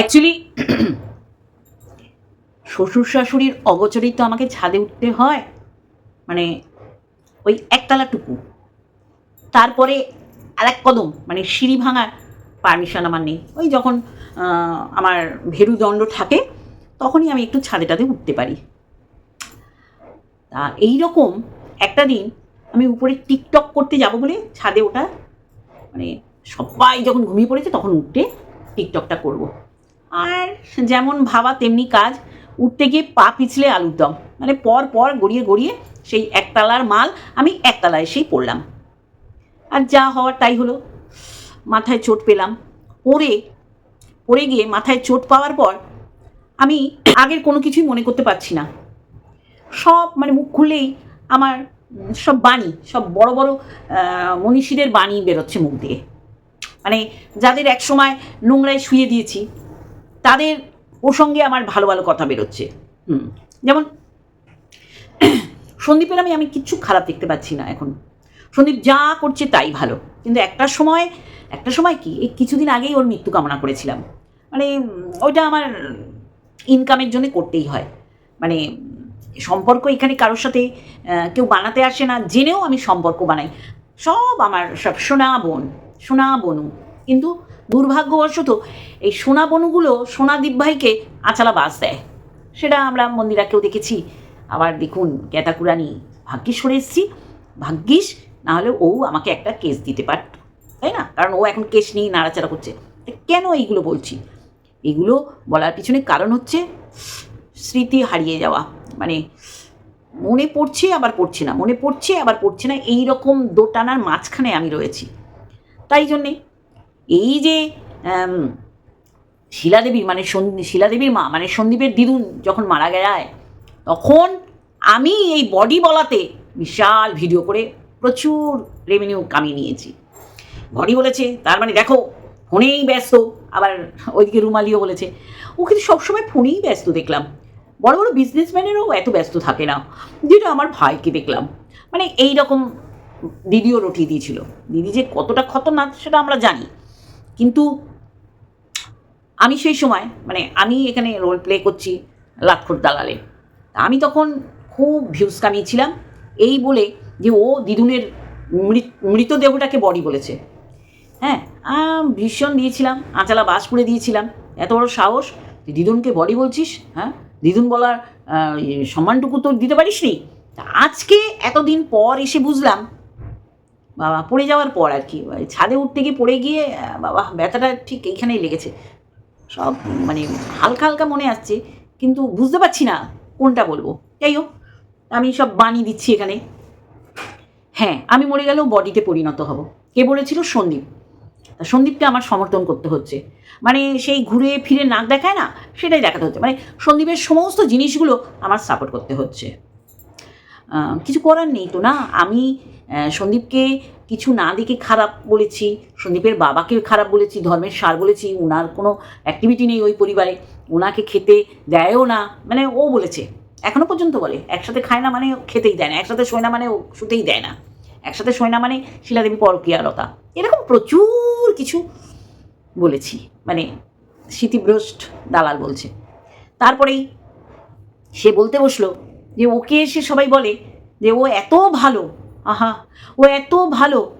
Actually শ্বশুর শাশুড়ির অগোচরেই তো আমাকে ছাদে উঠতে হয়। মানে ওই একতলাটুকু তারপরে আর এক কদম মানে সিঁড়ি ভাঙার পারমিশন আমার নেই। ওই যখন আমার ভেরুদণ্ড থাকে, তখনই আমি একটু ছাদে টাদে উঠতে পারি। তা এই রকম একটা দিন আমি উপরে টিকটক করতে যাব বলে ছাদে ওটা মানে সবাই যখন ঘুমিয়ে পড়েছে তখন উঠে টিকটকটা করব। আর যেমন ভাবা তেমনি কাজ, উঠতে গিয়ে পা পিছলে আলুর দম। মানে পর পর গড়িয়ে গড়িয়ে সেই একতলার মাল আমি একতলায় এসেই পড়লাম। আর যা হওয়ার তাই হলো। মাথায় চোট পেলাম। পরে পড়ে গিয়ে মাথায় চোট পাওয়ার পর আমি আগের কোনো কিছুই মনে করতে পারছি না। সব মানে মুখ খুললেই আমার সব বাণী, সব বড় বড় মনীষীদের বাণী বেরোচ্ছে মুখ দিয়ে। মানে যাদের এক সময় নোংরায় শুয়ে দিয়েছি তাদের প্রসঙ্গে আমার ভালো ভালো কথা বেরোচ্ছে। হুম। যেমন সন্দীপের আমি আমি কিচ্ছু খারাপ দেখতে পাচ্ছি না এখন। সন্দীপ যা করছে তাই ভালো। কিন্তু একটা সময় একটা সময় কি এই কিছুদিন আগেই ওর মৃত্যু কামনা করেছিলাম। মানে ওইটা আমার ইনকামের জন্য করতেই হয়। মানে সম্পর্ক এখানে কারোর সাথে কেউ বানাতে আসে না জেনেও আমি সম্পর্ক বানাই। সব আমার সব সোনা বোন সোনা বনু। কিন্তু দুর্ভাগ্যবশত এই সোনা বনুগুলো সোনা ভাইকে আচালা বাস দেয়। সেটা আমরা মন্দিরাকেও দেখেছি। আবার দেখুন ক্যাতাকুরানি ভাগ্যিস সরে এসছি। ভাগ্যিস না হলে ও আমাকে একটা কেস দিতে পারত, তাই না? কারণ ও এখন কেস নিয়ে নাড়াচাড়া করছে। কেন এইগুলো বলছি? এগুলো বলার পিছনে কারণ হচ্ছে স্মৃতি হারিয়ে যাওয়া। মানে মনে পড়ছে, আবার পড়ছে না। মনে পড়ছে, আবার পড়ছে না। এই রকম দোটানার মাঝখানে আমি রয়েছি। তাই জন্যে এই যে আম, শিলাদেবীর মানে শিলাদেবীর মা মানে সন্দীপের দিদুন যখন মারা যায় তখন আমি এই বডি বলাতে বিশাল ভিডিও করে প্রচুর রেভিনিউ কামিয়ে নিয়েছি। বডি বলেছে তার মানে দেখো ফোনেই ব্যস্ত। আবার ওইদিকে রুমালিও বলেছে। ও কিন্তু সবসময় ফোনেই ব্যস্ত দেখলাম। বড় বড় বিজনেসম্যানেরও এত ব্যস্ত থাকে না যেটা আমার ভাইকে দেখলাম। মানে এই রকম দিদিও রটিয়ে দিয়েছিল। দিদি যে কতটা খতরনাক সেটা আমরা জানি। কিন্তু আমি সেই সময় মানে আমি এখানে রোল প্লে করছি লাটখোর দালালে। আমি তখন খুব ভিউজ কামিয়েছিলাম এই বলে যে ও দিদুনের মৃত- মৃতদেহটাকে বডি বলেছে। হ্যাঁ ভীষণ দিয়েছিলাম, আঁচালা বাস করে দিয়েছিলাম। এত বড় সাহস দিদুনকে বডি বলছিস হ্যাঁ? দিদুন বলার সম্মানটুকু তো দিতে পারিস নি আজকে এতদিন পর এসে বুঝলাম বাবা পড়ে যাওয়ার পর আর কি ছাদে উঠতে গিয়ে পড়ে গিয়ে বাবা ব্যথাটা ঠিক এইখানেই লেগেছে। সব মানে হালকা হালকা মনে আসছে, কিন্তু বুঝতে পারছি না কোনটা বলব। যাই হোক, আমি সব বানিয়ে দিচ্ছি এখানে। হ্যাঁ আমি মরে গেলেও বডিতে পরিণত হব। কে বলেছিল? সন্দীপ। সন্দীপকে আমার সমর্থন করতে হচ্ছে। মানে সেই ঘুরে ফিরে নাক দেখায় না, সেটাই দেখাতে হচ্ছে। মানে সন্দীপের সমস্ত জিনিসগুলো আমার সাপোর্ট করতে হচ্ছে। কিছু করার নেই তো না? আমি সন্দীপকে কিছু না দেখে খারাপ বলেছি, সন্দীপের বাবাকে খারাপ বলেছি, ধর্মের সার বলেছি ওনার কোনো অ্যাক্টিভিটি নেই ওই পরিবারে ওনাকে খেতে দেয়ও না মানে ও বলেছে এখনও পর্যন্ত বলে, একসাথে খায় না মানে খেতেই দেয় না, একসাথে শোয় না মানে ও শুতেই দেয় না, একসাথে শোয় না মানে শিলাদেবী পরকীয়ালতা, এরকম প্রচুর কিছু বলেছি মানে স্মৃতিভ্রষ্ট দালাল বলছে, তারপরেই সে বলতে বসল যে ওকে এসে সবাই বলে যে ও এত ভালো আহা, ও এত ভালো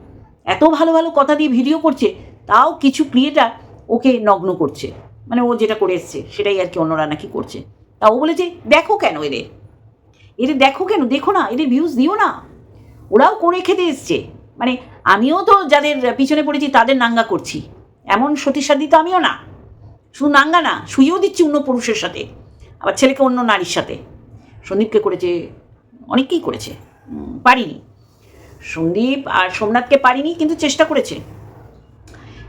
এত ভালো ভালো কথা দিয়ে ভিডিও করছে, তাও কিছু ক্রিয়েটার ওকে নগ্ন করছে। মানে ও যেটা করে এসছে, সেটাই আর কি অন্যরা নাকি করছে। তা ও বলেছে, দেখো কেন এদের? এদের দেখো কেন? দেখো না, এদের ভিউজ দিও না। ওরাও করে খেতে এসছে। মানে আমিও তো যাদের পিছনে পড়েছি, তাদের নাঙ্গা করছি। এমন সতীসাদি তো আমিও না। শুধু নাঙ্গা না শুয়েও দিচ্ছি অন্য পুরুষের সাথে, আবার ছেলেকে অন্য নারীর সাথে। সন্দীপকে করেছে, অনেককেই করেছে। পারিনি। সন্দীপ আর সোমনাথকে পারিনি কিন্তু চেষ্টা করেছে।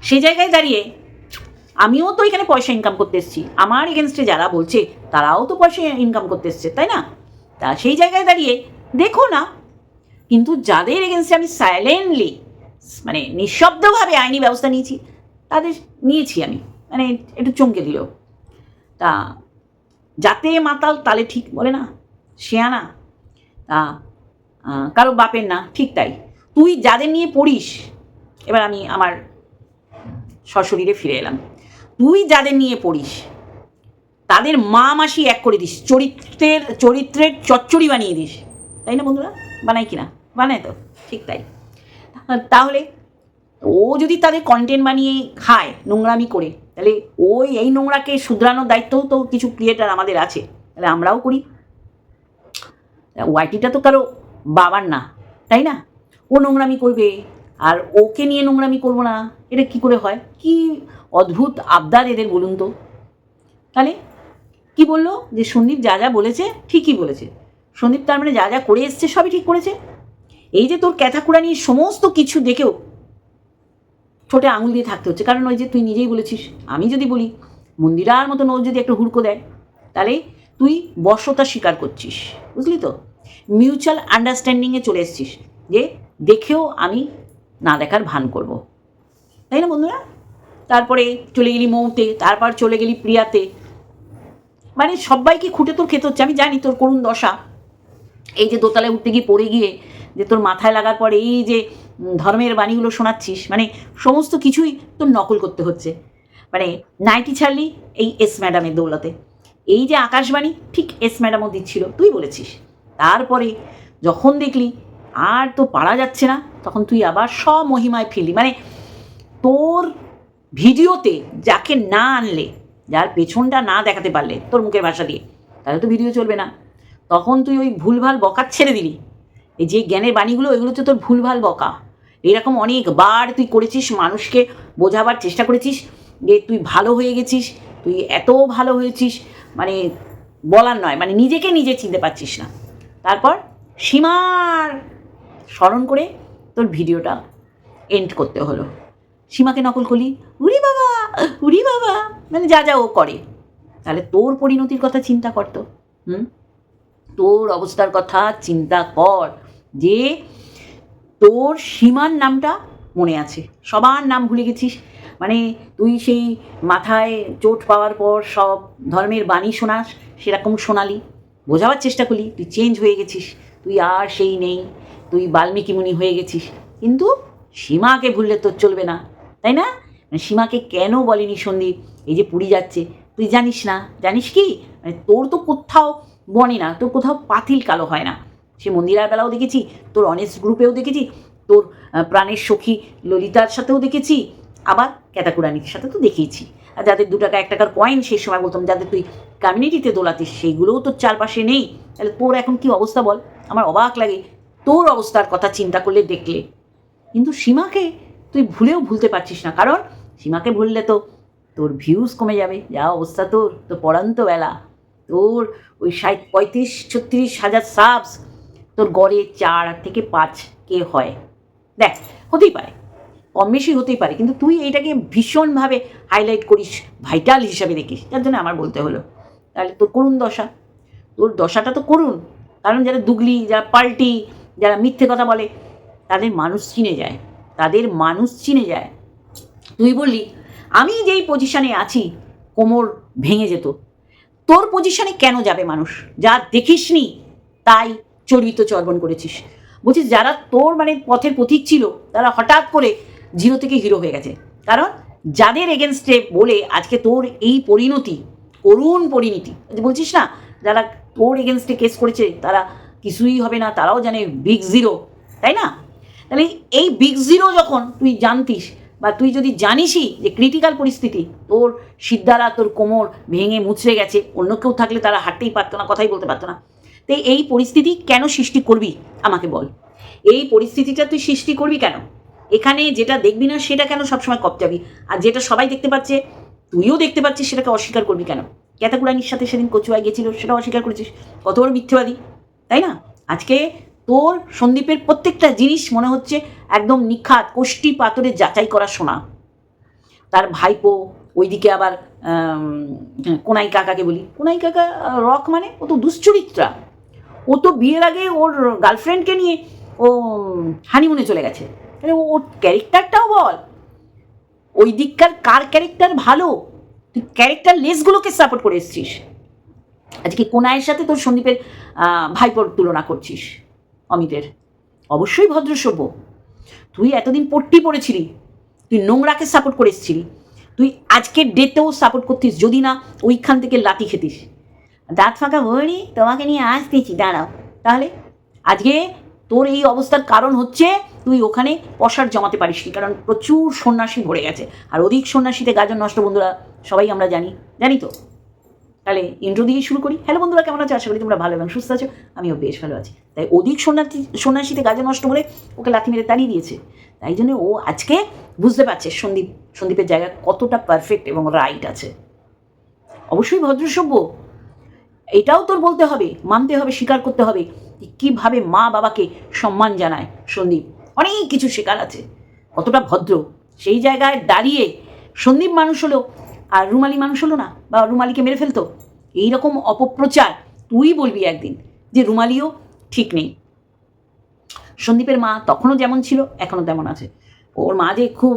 সেই জায়গায় দাঁড়িয়ে আমিও তো এখানে পয়সা ইনকাম করতে এসেছি। আমার এগেনস্টে যারা বলছে তারাও তো পয়সা ইনকাম করতে এসছে তাই না? তা সেই জায়গায় দাঁড়িয়ে দেখো না কিন্তু যাদের এগেনস্টে আমি সাইলেন্টলি মানে নিঃশব্দভাবে আইনি ব্যবস্থা নিয়েছি তাদের নিয়েছি আমি মানে একটু চমকে দিল। তা যাতে মাতাল তালে ঠিক বলে না শেয়ানা তা আহ, কারও বাপের না, ঠিক তাই। তুই যাদের নিয়ে পড়িস, এবার আমি আমার সশরীরে ফিরে এলাম। তুই যাদের নিয়ে পড়িস, তাদের মা মাসি এক করে দিস, চরিত্রের চরিত্রের চচ্চড়ি বানিয়ে দিস। তাই না বন্ধুরা? বানাই কিনা? বানায় তো, ঠিক তাই। তাহলে ও যদি তাদের কন্টেন্ট বানিয়ে খায়, নোংরামি করে, তাহলে ওই, এই নোংরাকে শুধরানোর দায়িত্বও তো কিছু ক্রিয়েটার আমাদের আছে। তাহলে আমরাও করি। ওয়াইটিটা তো কারও বাবার না, তাই না? ও নোংরামি করবে, আর ওকে নিয়ে নোংরামি করব না, এটা কি করে হয়? কি অদ্ভুত আবদার এদের বলুন তো। তাহলে কি বলল? যে সন্দীপ যা যা বলেছে, ঠিকই বলেছে। সন্দীপ তার মানে যা যা করে এসছে, সবই ঠিক করেছে। এই যে তোর ক্যাথাকুড়া নিয়ে সমস্ত কিছু দেখেও ছোটে আঙুল দিয়ে থাকতে হচ্ছে। কারণ ওই যে তুই নিজেই বলেছিস, আমি যদি বলি, মন্দিরার মতন ও যদি একটা হুড়কো দেয়, তাহলে তুই বর্ষতা স্বীকার করছিস, বুঝলি তো? মিউচুয়াল আন্ডারস্ট্যান্ডিংয়ে চলে এসছিস, যে দেখেও আমি না দেখার ভান করব। তাই না বন্ধুরা? তারপরে চলে গেলি মৌতে, তারপর চলে গেলি প্রিয়াতে। মানে সবাইকে খুঁটে তোর খেতে হচ্ছে। আমি জানি তোর করুণ দশা। এই যে দোতলায় উঠতে গিয়ে পড়ে গিয়ে যে তোর মাথায় লাগার পরে এই যে ধর্মের বাণীগুলো শোনাচ্ছিস মানে সমস্ত কিছুই তোর নকল করতে হচ্ছে। মানে নাইটি ছাড়লি এই এস ম্যাডামের দৌলতে। এই যে আকাশবাণী, ঠিক এস ম্যাডামও দিচ্ছিল। তুই বলেছিস। তারপরে যখন দেখলি আর তো পারা যাচ্ছে না, তখন তুই আবার স্বমহিমায় ফিরলি। মানে তোর ভিডিওতে যাকে না আনলে, যার পেছনটা না দেখাতে পারলে তোর মুখের ভাষা দিয়ে, তাহলে তো ভিডিও চলবে না। তখন তুই ওই ভুলভাল বকার ছেড়ে দিলি। এই যে জ্ঞানের বাণীগুলো, এগুলো তো তোর ভুলভাল বকা। এরকম অনেকবার তুই করেছিস, মানুষকে বোঝাবার চেষ্টা করেছিস যে তুই ভালো হয়ে গেছিস, তুই এত ভালো হয়েছিস মানে বলার নয় মানে নিজেকে নিজে চিনতে পারছিস না। তারপর সীমার স্মরণ করে তোর ভিডিওটা এন্ড করতে হলো। সীমাকে নকল করলি উরি বাবা উরি বাবা। মানে যা যা ও করে। তাহলে তোর পরিণতির কথা চিন্তা করতো হুম? তোর অবস্থার কথা চিন্তা কর যে তোর সীমার নামটা মনে আছে। সবার নাম ভুলে গেছিস? মানে তুই সেই মাথায় চোট পাওয়ার পর সব ধর্মের বাণী শোনাস, সেরকম শোনালি। বোঝাবার চেষ্টা করলি তুই চেঞ্জ হয়ে গেছিস, তুই আর সেই নেই, তুই বাল্মীকি মুনি হয়ে গেছিস। কিন্তু সীমাকে ভুললে তোর চলবে না, তাই না? মানে সীমাকে কেন বলেনি সন্দীপ? এই যে পুরী যাচ্ছে, তুই জানিস না? জানিস কি? মানে তোর তো কোথাও বনে না, তোর কোথাও পাতিল কালো হয় না। সে মন্দিরার বেলাও দেখেছি, তোর অনেস্ট গ্রুপেও দেখেছি, তোর প্রাণের সখী ললিতার সাথেও দেখেছি, আবার ক্যাতাকুরানির সাথে তো দেখিয়েছি। আর যাদের দু টাকা, এক টাকার কয়েন সেই সময় বলতাম, যাদের তুই কমিউনিটিতে দোলাতিস, সেইগুলোও তোর চারপাশে নেই। তাহলে তোর এখন কি অবস্থা বল? আমার অবাক লাগে। তোর অবস্থার কথা চিন্তা করলে দেখলে। কিন্তু সীমাকে তুই ভুলেও ভুলতে পারছিস না। কারণ সীমাকে ভুললে তো তোর ভিউজ কমে যাবে। যা অবস্থা তোর তো পড়ান্ত বেলা। তোর ওই ষাট, পঁয়ত্রিশ, ছত্রিশ হাজার সাবস তোর গড়ে চার থেকে পাঁচ কে হয়। দেখ, হতেই পারে। কম বেশি হতেই পারে। কিন্তু তুই এইটাকে ভীষণভাবে হাইলাইট করিস ভাইটাল হিসাবে দেখিস। যার জন্য আমার বলতে হলো। তাহলে তোর করুণ দশা। তোর দশাটা তো করুন কারণ যারা দুগলি, যারা পাল্টি, যারা মিথ্যে কথা বলে, তাদের মানুষ চিনে যায়। তাদের মানুষ চিনে যায়। তুই বললি, আমি যেই পজিশনে আছি, কোমর ভেঙে যেত। তোর পজিশনে কেন যাবে মানুষ? যা দেখিসনি, তাই চর্বিত চর্বণ করেছিস। বলছিস, যারা তোর মানে পথের পথিক ছিল, তারা হঠাৎ করে জিরো থেকে হিরো হয়ে গেছে। কারণ যাদের এগেনস্টে বলে, আজকে তোর এই পরিণতি করুণ পরিণতি। বলছিস না, যারা তোর এগেনস্টে কেস করেছে, তারা কিছুই হবে না, তারাও জানে বিগ জিরো তাই না? তাহলে এই বিগ জিরো যখন তুই জানতিস বা তুই যদি জানিসই যে ক্রিটিক্যাল পরিস্থিতি, তোর সিদ্ধারা, তোর কোমর ভেঙে মুচড়ে গেছে, অন্য কেউ থাকলে তারা হাঁটতেই পারতো না, কথাই বলতে পারতো না। তো এই পরিস্থিতি কেন সৃষ্টি করবি? আমাকে বল। এই পরিস্থিতিটা তুই সৃষ্টি করবি কেন? এখানে যেটা দেখবি না, সেটা কেন সবসময় কপচাবি আর যেটা সবাই দেখতে পাচ্ছে তুইও দেখতে পাচ্ছিস সেটাকে অস্বীকার করবি কেন? ক্যাতাকুরানির সাথে সেদিন কচুয়ায় গেছিল সেটা অস্বীকার করেছিস। কত বড় মিথ্যেবাদী, তাই না? আজকে তোর সন্দীপের প্রত্যেকটা জিনিস মনে হচ্ছে একদম নিখাত, কোষ্টি পাথরে যাচাই করা শোনা তার ভাইপো, ওইদিকে আবার কোনাই কাকাকে বলি। কোনাই কাকা রক মানে ও তো দুশ্চরিত্রা। ও তো বিয়ের আগে ওর গার্লফ্রেন্ডকে নিয়ে ও হানিমুনে চলে গেছে। ও- ওর ক্যারেক্টারটাও বল। ওই দিককার কার ক্যারেক্টার ভালো? তুই ক্যারেক্টার লেসগুলোকে সাপোর্ট করে এসছিস। আজকে কোনায়ের সাথে তোর সন্দীপের ভাইপোর তুলনা করছিস? অমিতের। অবশ্যই ভদ্রসভ্য। তুই এতদিন পট্টি পড়েছিলি তুই নোংরাকে সাপোর্ট করে এসেছিলি। তুই তুই আজকের ডেতেও সাপোর্ট করতিস যদি না ওইখান থেকে লাতি খেতিস। দাঁত ফাঁকা বলি তোমাকে নিয়ে আসতেছি, দাঁড়াও। তাহলে আজকে তোর এই অবস্থার কারণ হচ্ছে তুই ওখানে পশার জমাতে পারিসনি কারণ প্রচুর সন্ন্যাসী ভরে গেছে। আর অধিক সন্ন্যাসীতে গাজন নষ্ট, বন্ধুরা, সবাই আমরা জানি। জানি তো? তাহলে ইন্ট্রো দিয়েই শুরু করি। হ্যালো বন্ধুরা, কেমন আছো? আশা করি তোমরা ভালো এবং সুস্থ আছো। আমিও বেশ ভালো আছি। তাই অধিক সন্ন্যাসী সন্ন্যাসীতে গাজন নষ্ট বলে ওকে লাথি মেরে তাড়িয়ে দিয়েছে। তাই জন্য ও আজকে বুঝতে পারছে সন্দীপ, সন্দীপের জায়গা কতটা পারফেক্ট এবং রাইট আছে। অবশ্যই ভদ্রসভ্য। এটাও তোর বলতে হবে, মানতে হবে, স্বীকার করতে হবে কীভাবে মা বাবাকে সম্মান জানায় সন্দীপ। অনেক কিছু শেখার আছে। কতটা ভদ্র, সেই জায়গায় দাঁড়িয়ে সন্দীপ মানুষ হলো আর রুমালি মানুষ হলো না, বা রুমালিকে মেরে ফেলতো। এইরকম অপপ্রচার তুই বলবি একদিন যে রুমালিও ঠিক নেই। সন্দীপের মা তখনও যেমন ছিল, এখনও তেমন আছে। ওর মা যে খুব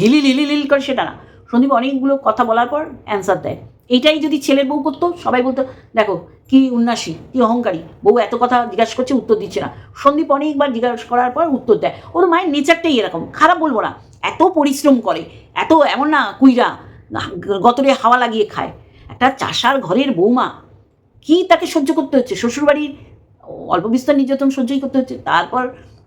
হিলিল হিলিল হিল করে সেটা না। সন্দীপ অনেকগুলো কথা বলার পর অ্যান্সার দেয়। এইটাই যদি ছেলের বউ করতো, সবাই বলতো, দেখো, কি উন্নাসী, কি অহংকারী, বউ এত কথা জিজ্ঞাসা করছে, উত্তর দিচ্ছে না। সন্দীপ অনেকবার জিজ্ঞাসা করার পর উত্তর দেয়। ওর মায়ের নেচারটাই এরকম, খারাপ বলব না, এত পরিশ্রম করে, এত এমন না কুইরা, গতরে হাওয়া লাগিয়ে খায়। একটা চাষার ঘরের বৌমা, কি তাকে সহ্য করতে হচ্ছে? শ্বশুরবাড়ির অল্প বিস্তর নির্যাতন সহ্যই করতে হচ্ছে। তারপর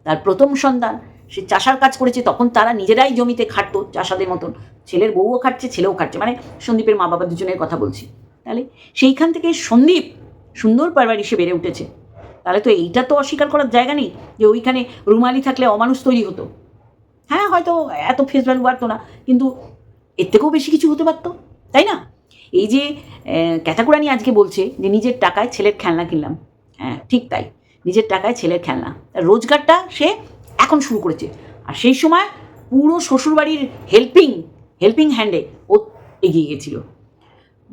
তার প্রথম সন্তান সে চাষার কাজ করেছে, তখন তারা নিজেরাই জমিতে খাটতো চাষাদের মতন। ছেলের বউও খাটছে, ছেলেও খাটছে মানে সন্দীপের মা বাবা দুজনের কথা বলছি। তাহলে সেইখান থেকে সন্দীপ সুন্দর পারবারিশে বেড়ে উঠেছে। তাহলে তো এইটা তো অস্বীকার করার জায়গা নেই যে ওইখানে রুমালি থাকলে অমানুষ তৈরি হতো। হ্যাঁ হয়তো এত ফেস ভ্যালু বাড়তো না, কিন্তু এর থেকেও বেশি কিছু হতে পারতো, তাই না? এই যে ক্যাটাকুরানি আজকে বলছে যে নিজের টাকায় ছেলের খেলনা কিনলাম। হ্যাঁ ঠিক তাই, নিজের টাকায় ছেলের খেলনা। রোজগারটা সে এখন শুরু করেছে। আর সেই সময় পুরো শ্বশুরবাড়ির হেল্পিং হেল্পিং হ্যান্ডে ও এগিয়ে গেছিল।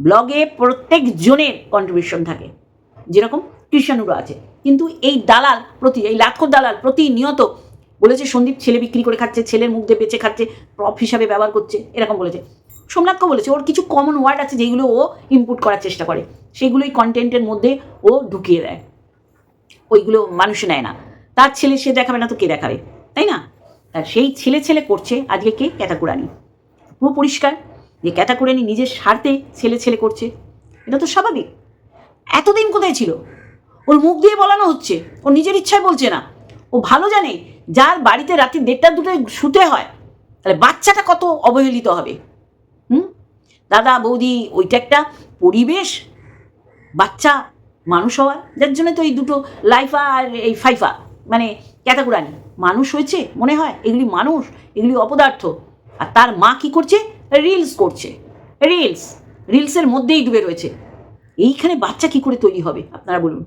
ব্লগে প্রত্যেক জনের কন্ট্রিবিউশন থাকে। যেরকম কৃষাণুরও আছে। কিন্তু এই দালাল প্রতি, এই লাক্ষর দালাল প্রতিনিয়ত বলেছে, সন্দীপ ছেলে বিক্রি করে খাচ্ছে, ছেলের মুখ দিয়ে বেঁচে খাচ্ছে প্রফ হিসাবে ব্যবহার করছে। এরকম বলেছে। সোমনাথকে বলেছে, ওর কিছু কমন ওয়ার্ড আছে যেগুলো ও ইনপুট করার চেষ্টা করে। সেগুলোই কন্টেন্টের মধ্যে ও ঢুকিয়ে দেয়। ওইগুলো মানুষ নেয় না। তার ছেলে সে দেখাবে না তো কে দেখাবে? তাই না? আর সেই ছেলে ছেলে করছে আজকে কে? ক্যাটাকুরানি। পুরো পরিষ্কার যে ক্যাটাকুরানি নিজের স্বার্থে ছেলে ছেলে করছে। এটা তো স্বাভাবিক। এতদিন কোথায় ছিল? ওর মুখ দিয়ে বলানো হচ্ছে। ও নিজের ইচ্ছায় বলছে না। ও ভালো জানে যার বাড়িতে রাত্রি দেড়টা দুটোয় শুতে হয়, তাহলে বাচ্চাটা কত অবহেলিত হবে। হুম? দাদা, বৌদি, ওইটা একটা পরিবেশ। বাচ্চা মানুষ হওয়ার। যার জন্য তো এই দুটো লাইফা আর এই ফাইফা। মানে ক্যাতাকুরানি মানুষ হয়েছে, মনে হয়, এগুলি মানুষ, এগুলি অপদার্থ। আর তার মা কি করছে? রিলস করছে। রিলস, রিলসের মধ্যেই ডুবে রয়েছে। এইখানে বাচ্চা কি করে তৈরি হবে, আপনারা বলুন।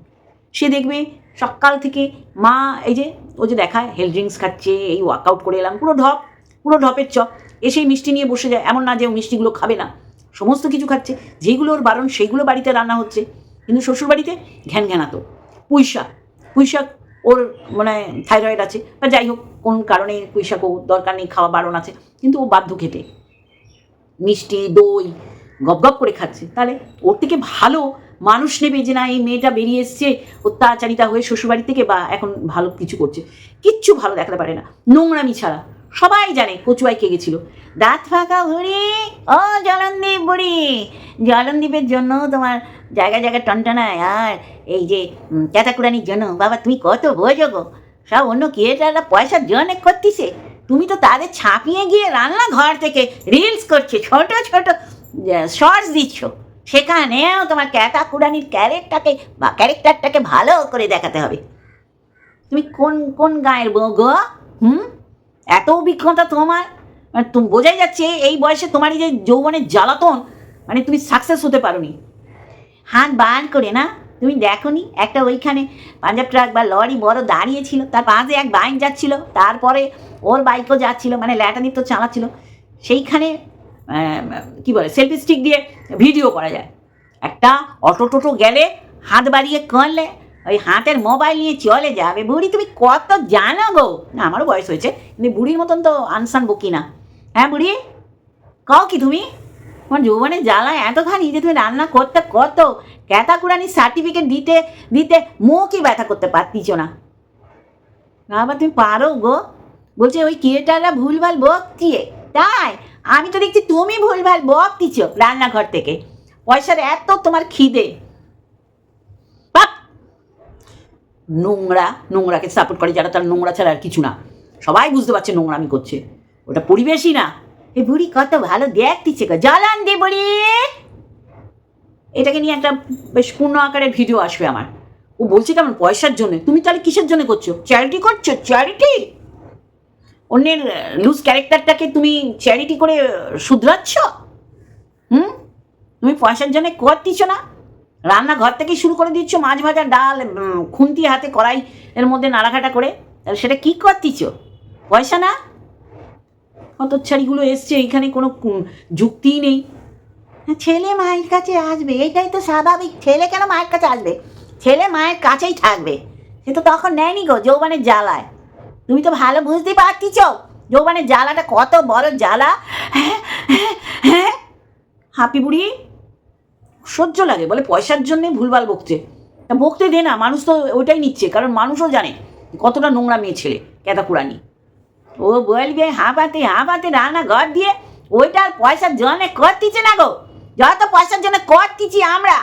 সে দেখবে সকাল থেকে মা, এই যে, ও যে দেখায় হেলথ ড্রিঙ্কস খাচ্ছে, এই ওয়ার্কআউট করে এলাম, পুরো ঢপ, পুরো ঢপের চপ। এসেই মিষ্টি নিয়ে বসে যায়, এমন না যে ও মিষ্টিগুলো খাবে না। সমস্ত কিছু খাচ্ছে, যেগুলো ওর বারণ, সেইগুলো বাড়িতে রান্না হচ্ছে। কিন্তু শ্বশুরবাড়িতে ঘ্যান ঘ্যানাতো পুঁইশাক পুঁইশাক ওর মানে থাইরয়েড আছে, বা যাই হোক, কোন কারণে পুঁইশাক দরকার নেই, খাওয়া বারণ আছে, কিন্তু ও বাধ্য খেতে। মিষ্টি, দই, গপ গপ করে খাচ্ছে। তাহলে ওর থেকে ভালো মানুষ নেবে যে না, এই মেয়েটা বেরিয়ে এসছে, অত্যাচারিতা হয়ে শ্বশুরবাড়ি থেকে বা এখন ভালো কিছু করছে। কিচ্ছু ভালো দেখাতে পারে না। নোংরামি ছাড়া। সবাই জানে কচুয়াই কে গেছিল। দাঁত ফাঁকা বুড়ি ও জলনদীপ বুড়ি। জলনদীপের জন্য তোমার জায়গায় জায়গায় টনটনায় আর এই যে উম, ক্যাতাকুরানির জন্য। বাবা তুমি কত বোঝো গো। সব অন্য ক্রিয়েটাররা পয়সার জন্য করতিছে। তুমি তো তাদের ছাপিয়ে গিয়ে রান্নাঘর থেকে রিলস করছে ছোট ছোট শর্টস দিচ্ছ। সেখানেও তোমার ক্যাতাকুরানির ক্যারেক্টারকে বা ক্যারেক্টারটাকে ভালো করে দেখাতে হবে। তুমি কোন কোন গায়ের বউ গো? হুম? এত অভিজ্ঞতা তোমার? মানে বোঝাই যাচ্ছে এই বয়সে তোমার এই যে যৌবনের জ্বালাতন মানে তুমি সাকসেস হতে পারোনি। হাত বার করে না, তুমি দেখোনি? একটা ওইখানে পাঞ্জাব ট্রাক বা লরি বড় দাঁড়িয়েছিল, তার পাশে এক বাইক যাচ্ছিল, তারপরে ওর বাইকও যাচ্ছিল মানে ল্যাটানি তো চালাচ্ছিল। সেইখানে কি বলে সেলফি স্টিক দিয়ে ভিডিও করা যায়। একটা অটো টোটো গেলে, হাত বাড়িয়ে করলে ওই হাতের মোবাইল নিয়ে চলে যাবে। বুড়ি, তুমি কত জানো গো? না, আমারও বয়স হয়েছে। কিন্তু বুড়ির মতন তো আনসান বকি না। হ্যাঁ বুড়ি? কও কি তুমি? তোমার যৌবনে জ্বালা এতখানি যে তুমি রান্না করতে কত ক্যাতাকুরানি সার্টিফিকেট দিতে দিতে মুখই ব্যথা করতে পারতিছ না। আবার তুমি পারো গো। বলছে, ওই ক্রিয়েটাররা ভুলভাল বকতিয়ে। তাই, আমি তো দেখছি তুমি ভুলভাল বক দিচ্ছ রান্নাঘর থেকে। পয়সার এত তোমার খিদে। নোংরা, নোংরাকে সাপোর্ট করে যারা তার নোংরা ছাড়া আর কিছু না। সবাই বুঝতে পারছে নোংরামি করছে। ওটা পরিবেশই না। এ বুড়ি কত ভালো দেখতিছে জ্বালান দে বুড়ি। এটাকে নিয়ে একটা বেশ পূর্ণ আকারের ভিডিও আসবে আমার। ও বলছে কেমন পয়সার জন্য? তুমি তাহলে কিসের জন্য করছ? চ্যারিটি করছ? চ্যারিটি অন্যের লুজ ক্যারেক্টারটাকে তুমি চ্যারিটি করে শুধরাচ্ছ? হুম? তুমি পয়সার জন্য করতিছ না? রান্নাঘর থেকেই শুরু করে দিচ্ছ? মাছ ভাজা ডাল খুন্তি হাতে কড়াই এর মধ্যে নাড়াঘাটা করে। সেটা কি করতিছ? পয়সা না? হতচ্ছাড়িগুলো এসছে এখানে কোনো যুক্তিই নেই। হ্যাঁ, ছেলে মায়ের কাছে আসবে এটাই তো স্বাভাবিক। ছেলে কেন মায়ের কাছে আসবে? ছেলে মায়ের কাছেই থাকবে। সে তো তখন নেয়নি গো যৌবনের জ্বালায়। তুমি তো ভালো বুঝতে পারতিছ যৌবনের জ্বালাটা কত বড় জ্বালা। হ্যাঁ হ্যাঁ হ্যাঁ। হাপি বুড়ি সহ্য লাগে, বলে পয়সার জন্যে ভুলভাল বকছে বকতে দে না, মানুষ তো ওইটাই নিচ্ছে, কারণ মানুষও জানে কতটা নোংরা মেয়ে ছেলে ক্যাতা কুড়ানি ও বলবে, হাঁপাতে হাঁপাতে রান্না ঘর দিয়ে, ওইটা আর পয়সার জন্য কর দিচ্ছে না গো। যত পয়সার জন্য করতিছি আমরা।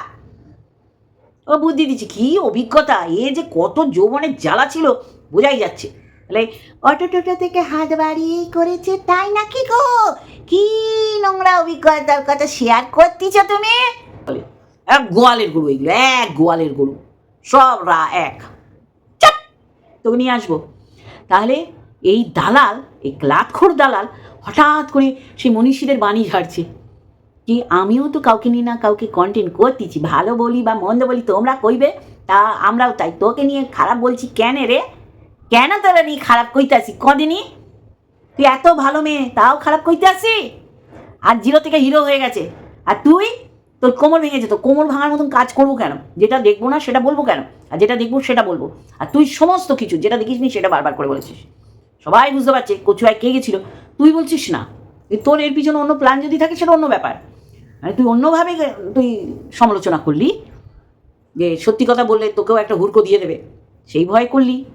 ও বুদ্ধি দিচ্ছি, কি অভিজ্ঞতা, এ যে কত যৌবনের জ্বালা ছিল, বোঝাই যাচ্ছে। তাহলে অটো টোটো থেকে হাত বাড়িয়ে করেছে, তাই নাকি গো? কি নোংরা অভিজ্ঞতার কথা শেয়ার করতেছ তুমি? এক গোয়ালের গরু এগুলো, এক গোয়ালের গরু। সব রা এক। তোকে নিয়ে আসব। তাহলে এই দালাল, এই লাতখোর দালাল হঠাৎ করে সেই মনীষীদের বাণী ঝাড়ছে কি আমিও তো কাউকে নিয়ে না, কাউকে কন্টেন্ট করতেছি। ভালো বলি বা মন্দ বলি তোমরা কইবে, তা আমরাও তাই। তোকে নিয়ে খারাপ বলছি কেন রে? কেন তোরা নিয়ে খারাপ কইতে আসি কদিনই তুই এত ভালো মেয়ে, তাও খারাপ কইতে আসি আর জিরো থেকে হিরো হয়ে গেছে। আর তুই তোর কোমর ভেঙেছে তো কোমর ভাঙার মতন কাজ করব কেন? যেটা দেখব না, সেটা বলব কেন? আর যেটা দেখব, সেটা বলব। আর তুই সমস্ত কিছু, যেটা দেখিস নি সেটা বারবার করে বলেছিস। সবাই বুঝতে পারছে, কচুয়ায় কে গেছিল? তুই বলছিস না। তোর এর পিছনে অন্য প্ল্যান যদি থাকে, সেটা অন্য ব্যাপার। মানে তুই অন্যভাবে তুই সমালোচনা করলি। যে সত্যি কথা বললে তোকেও একটা হুড়কো দিয়ে দেবে। সেই ভয় করলি।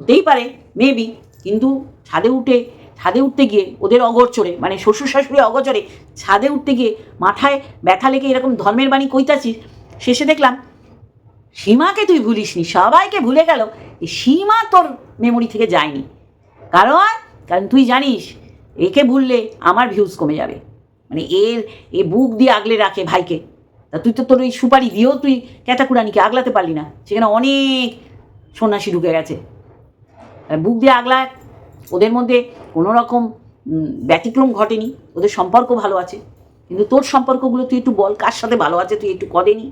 হতেই পারে মেবি কিন্তু ছাদে উঠে ছাদে উঠতে গিয়ে ওদের অগোচরে মানে শ্বশুর শাশুড়ি অগোচরে ছাদে উঠতে গিয়ে মাথায় ব্যথা লেগে এরকম ধর্মের বাণী কইতাছিস, শেষে দেখলাম, সীমাকে তুই ভুলিসনি, সবাইকে ভুলে গেল সীমা তোর মেমোরি থেকে যায়নি। কারণ কারণ তুই জানিস, একে ভুললে আমার ভিউজ কমে যাবে। মানে এর, এ বুক দিয়ে আগলে রাখে ভাইকে। তা তুই তো তোর ওই সুপারি দিয়েও তুই ক্যাতাকুরানিকে আগলাতে পারলি না। সেখানে অনেক সন্ন্যাসী ঢুকে গেছে। বুক দিয়ে আগলা ওদের মধ্যে কোনো রকম ব্যতিক্রম ঘটেনি। ওদের সম্পর্ক ভালো আছে। কিন্তু তোর সম্পর্কগুলো তুই একটু বল, কার সাথে ভালো আছে তুই একটু কদেনি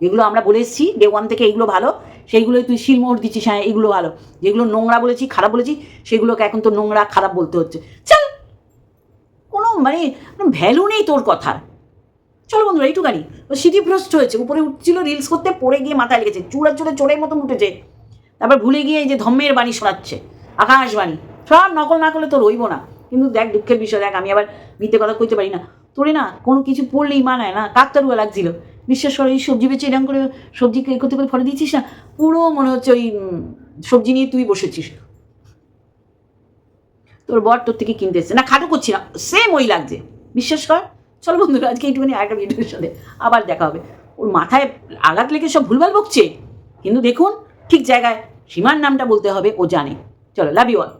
যেগুলো আমরা বলে এসেছি ডে ওয়ান থেকে এইগুলো ভালো, সেইগুলোই তুই শিলমোহর দিচ্ছিস হ্যাঁ এগুলো ভালো। যেগুলো নোংরা বলেছি, খারাপ বলেছি, সেগুলোকে এখন তো নোংরা, খারাপ বলতে হচ্ছে। চল! কোনো মানে ভ্যালু নেই তোর কথার। চলো বন্ধুরা এইটুকানি ও স্মৃতিভ্রষ্ট হয়েছে, উপরে উঠছিল রিলস করতে, পড়ে গিয়ে মাথায় লেগেছে, চূড়া চূড়ে চোরের মতন উঠেছে। তারপর ভুলে গিয়ে এই যে ধম্মের বাণী শোনাচ্ছে, আকাশবাণী। সব নকল না করলে তো রইব না। কিন্তু দেখ দুঃখের বিষয়, দেখ আমি আবার মিথ্যে কথা কইতে পারি না। তোরে না কোনো কিছু পড়লেই মানায় না কাকতারুয়া লাগছিল? বিশ্বাস করে, এই সবজি বেচে এরকম করে সবজি করতে করে ফলে দিচ্ছিস না? পুরো মনে হচ্ছে ওই সবজি নিয়ে তুই বসেছিস। তোর বর তোর থেকে কিনতে এসছে। না, খাটো করছি না সেম ওই লাগছে। বিশ্বাস কর, চলো বন্ধুরা, আজকে এইটুখানি একটা ভিডিওর সাথে আবার দেখা হবে। ওর মাথায় আঘাত লেগে সব ভুলভাল বকছে। কিন্তু দেখুন, ঠিক জায়গায় সীমার নামটা বলতে হবে, ও জানে। চলো লাভ ইউ অল